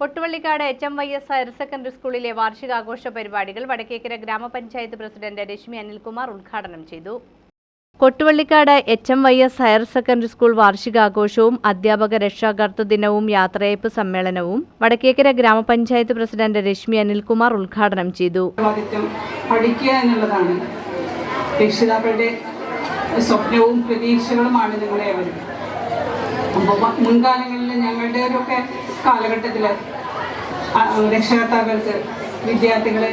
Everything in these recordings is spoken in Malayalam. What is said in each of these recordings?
Kottuvallikkad H M Y S higher secondary സ്കൂളിലെ വാർഷികാഘോഷ പരിപാടികൾ വടക്കേക്കര ഗ്രാമപഞ്ചായത്ത് പ്രസിഡന്റ് രശ്മി അനിൽകുമാർ ഉദ്ഘാടനം ചെയ്തു. Kottuvallikkad H M Y S higher secondary school വാർഷികാഘോഷവും അധ്യാപക രക്ഷാകർതൃ ദിനവും യാത്രയയപ്പ് സമ്മേളനവും വടക്കേക്കര ഗ്രാമപഞ്ചായത്ത് പ്രസിഡന്റ് രശ്മി അനിൽകുമാർ ഉദ്ഘാടനം ചെയ്തു. സ്വപ്നവും പ്രതീക്ഷകളുമാണ് നിങ്ങളെ മുൻകാലങ്ങളിൽ ഞങ്ങളുടെയൊക്കെ കാലഘട്ടത്തിൽ രക്ഷകർത്താക്കൾക്ക് വിദ്യാർത്ഥികളെ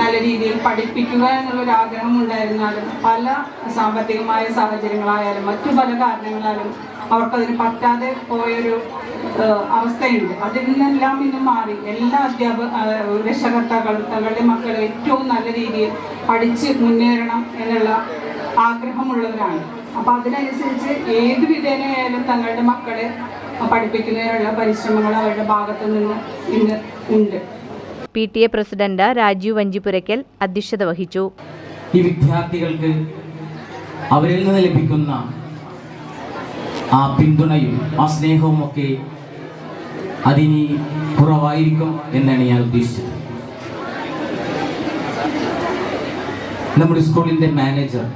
നല്ല രീതിയിൽ പഠിപ്പിക്കുക എന്നുള്ളൊരു ആഗ്രഹം ഉണ്ടായിരുന്നാലും പല സാമ്പത്തികമായ സാഹചര്യങ്ങളായാലും മറ്റു പല കാരണങ്ങളാലും അവർക്കതിന് പറ്റാതെ പോയൊരു അവസ്ഥയുണ്ട്. അതിൽ നിന്നെല്ലാം ഇന്ന് മാറി. എല്ലാ അധ്യാപക രക്ഷകർത്താക്കളും തങ്ങളുടെ മക്കളെ ഏറ്റവും നല്ല രീതിയിൽ പഠിച്ച് മുന്നേറണം എന്നുള്ള ആഗ്രഹമുള്ളവരാണ്. അപ്പം അതിനനുസരിച്ച് ഏത് വിധേനയായാലും തങ്ങളുടെ മക്കളെ പഠിപ്പിക്കുന്നതിനുള്ള പരിശ്രമങ്ങൾ അവരുടെ ഭാഗത്തു നിന്ന് ഇന്ന് ഉണ്ട്. P T A president Rajeev Vanchipurakkal അധ്യക്ഷത വഹിച്ചു. ഈ വിദ്യാർത്ഥികൾക്ക് അവരിൽ നിന്ന് ലഭിക്കുന്ന ആ പിന്തുണയും ആ സ്നേഹവും ഒക്കെ അതിനി കുറവായിരിക്കും എന്നാണ് ഞാൻ ഉദ്ദേശിച്ചത്. നമ്മുടെ സ്കൂളിന്റെ മാനേജർ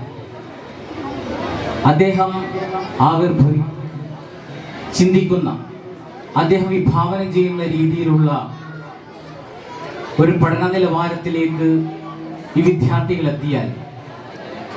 അദ്ദേഹം ആവിർഭവി ചിന്തിക്കുന്ന അദ്ദേഹം വിഭാവനം ചെയ്യുന്ന രീതിയിലുള്ള ഒരു പഠന നിലവാരത്തിലേക്ക് ഈ വിദ്യാർത്ഥികൾ എത്തിയാൽ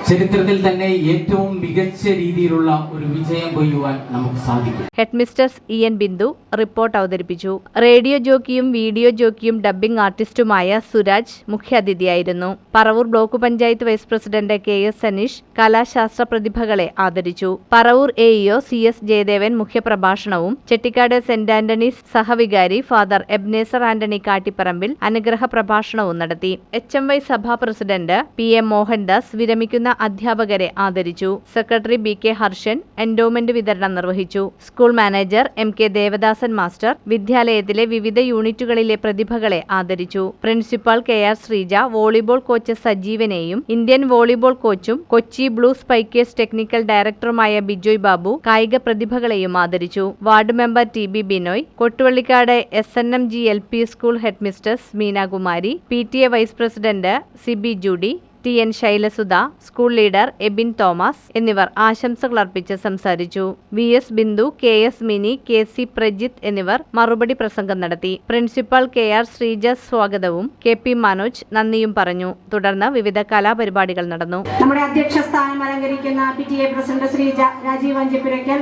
ചരിത്രത്തിൽ തന്നെ ഏറ്റവും മികച്ച രീതിയിലുള്ള ഒരു വിജയം കൊയ്യുവാൻ നമുക്ക് സാധിക്കും. Headmistress E N Bindu report അവതരിപ്പിച്ചു. റേഡിയോ ജോക്കിയും വീഡിയോ ജോക്കിയും ഡബ്ബിംഗ് ആർട്ടിസ്റ്റുമായ Suraj മുഖ്യാതിഥിയായിരുന്നു. Paravur block panchayat vice president K S Saneesh കലാശാസ്ത്ര പ്രതിഭകളെ ആദരിച്ചു. Paravur A EO C S Jayadevan മുഖ്യപ്രഭാഷണവും Chettikkad saint Antony's സഹവികാരി ഫാദർ എബ്നേസർ ആന്റണി കാട്ടിപ്പറമ്പിൽ അനുഗ്രഹ പ്രഭാഷണവും നടത്തി. എച്ച് എം വൈ സഭാ പ്രസിഡന്റ് പി എം മോഹൻദാസ് വിരമിക്കുന്ന അധ്യാപകരെ ആദരിച്ചു. Secretary B K Harshan endowment വിതരണം നിർവഹിച്ചു. School manager M K Devadasan master വിദ്യാലയത്തിലെ വിവിധ യൂണിറ്റുകളിലെ പ്രതിഭകളെ ആദരിച്ചു. Principal K R Sreeja volleyball coach സജീവനെയും Indian volleyball കോച്ചും കൊച്ചി ബ്ലൂ സ്പൈക്കേഴ്സ് ടെക്നിക്കൽ ഡയറക്ടറുമായ ബിജോയ് ബാബു കായിക പ്രതിഭകളെയും ആദരിച്ചു. Ward member T B Binoy Kottuvallikkad S N M G L P school headmistress Meenakumari P T A vice president C B Judy T. N. Sailasudha school leader Ebin Thomas എന്നിവർ ആശംസകൾ അർപ്പിച്ച് സംസാരിച്ചു. V. S. Bindu K. S. Mini K. C. Prajith എന്നിവർ മറുപടി പ്രസംഗം നടത്തി. Principal K. ആർ. ശ്രീജ സ്വാഗതവും കെ. പി. മനോജ് നന്ദിയും പറഞ്ഞു. തുടർന്ന് വിവിധ കലാപരിപാടികൾ നടന്നു. നമ്മുടെ അധ്യക്ഷ സ്ഥാനം അലങ്കരിക്കുന്ന P. T. A. President Shri Rajeev Anchippurakkal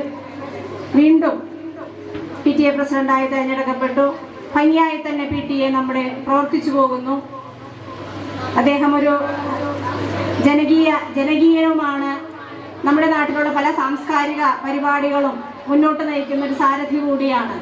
വീണ്ടും പി. ടി. എ. പ്രസിഡന്റായി തെരഞ്ഞെടുക്കപ്പെട്ടു. ഭംഗിയായി തന്നെ പി. ടി. എ. നമ്മുടെ പ്രവർത്തിച്ചു പോകുന്നു. അദ്ദേഹം ഒരു ജനകീയ ജനകീയവുമാണ് നമ്മുടെ നാട്ടിലുള്ള പല സാംസ്കാരിക പരിപാടികളും മുന്നോട്ട് നയിക്കുന്ന ഒരു സാരഥി കൂടിയാണ്.